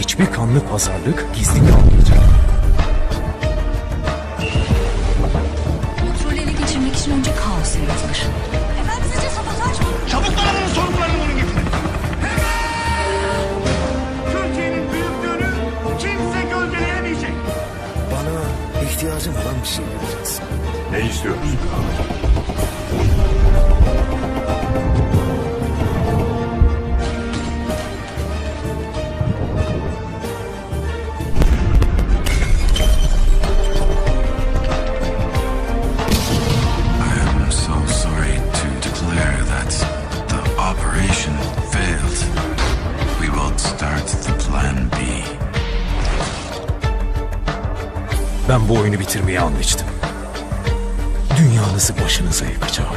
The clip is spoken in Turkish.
hiçbir kanlı pazarlık gizli kalmayacak. Kontrolü ele geçirmek için önce kaos yaratılır. Efendim sizce sabotaj mı? Çabuk donanımın sorumlularını bunu getirin. Türkiye'nin büyüklüğünü kimse gölgeleyemeyecek. Bana ihtiyacım olan bir şey yapacaksın. Ne istiyorsun? Ben bu oyunu bitirmeye anlaştım. Dünyanızı başınıza yıkacağım.